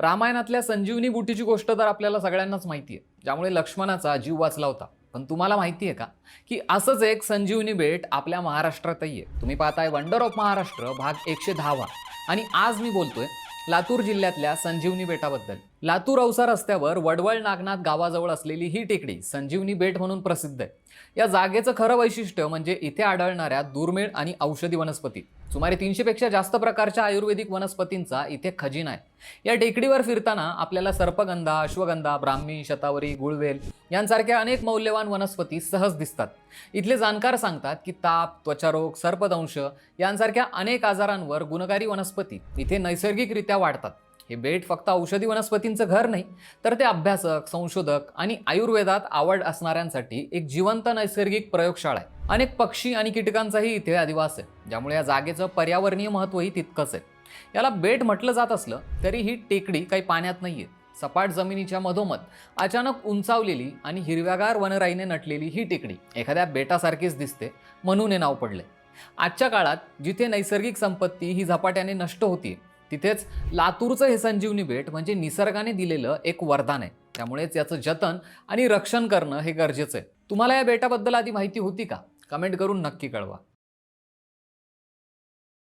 रामायणातल्या संजीवनी बुटीची गोष्ट तर आपल्याला सगळ्यांनाच माहिती आहे ज्यामुळे लक्ष्मणाचा जीव वाचला होता. पण तुम्हाला माहिती आहे का? की असंच एक संजीवनी बेट आपल्या महाराष्ट्रातही आहे. तुम्ही पाहताय वंडर ऑफ महाराष्ट्र भाग एकशे दहावा. आणि आज मी बोलतोय लातूर जिल्ह्यातल्या संजीवनी बेटाबद्दल. लातूर औसा रस्त्यावर वडवळ नागनाथ गावाजवळ असलेली ही टेकडी संजीवनी बेट म्हणून प्रसिद्ध आहे. या जागेचं खरं वैशिष्ट्य म्हणजे इथे आढळणाऱ्या दुर्मिळ आणि औषधी वनस्पती. सुमारे तीनशेपेक्षा जास्त प्रकारच्या आयुर्वेदिक वनस्पतींचा इथे खजिना आहे. या टेकडीवर फिरताना आपल्याला सर्पगंधा अश्वगंधा ब्राह्मी शतावरी गुळवेल यांसारख्या अनेक मौल्यवान वनस्पती सहज दिसतात. इथले जाणकार सांगतात की ताप त्वचारोग सर्पदंश यांसारख्या अनेक आजारांवर गुणकारी वनस्पती इथे नैसर्गिकरित्या वाढतात. हे बेट फक्त औषधी वनस्पतींचं घर नाही तर ते अभ्यासक संशोधक आणि आयुर्वेदात आवड असणाऱ्यांसाठी एक जिवंत नैसर्गिक प्रयोगशाळा आहे. अनेक पक्षी आणि कीटकांचाही इथे अधिवास आहे ज्यामुळे या जागेचं पर्यावरणीय महत्त्वही तितकंच आहे. याला बेट म्हटलं जात असलं तरी ही टेकडी काही पाण्यात नाहीये. सपाट जमिनीच्या मधोमध अचानक उंचावलेली आणि हिरव्यागार वनराईने नटलेली ही टेकडी एखाद्या बेटासारखीच दिसते म्हणून हे नाव पडले आजच्या काळात जिथे नैसर्गिक संपत्ती ही झपाट्याने नष्ट होतीये तिथेच लातूरचं हे संजीवनी बेट म्हणजे निसर्गाने दिलेलं एक वरदान आहे. त्यामुळेच याचं जतन आणि रक्षण करणं हे गरजेचं आहे. तुम्हाला या बेटाबद्दल आधी माहिती होती का? कमेंट करून नक्की कळवा.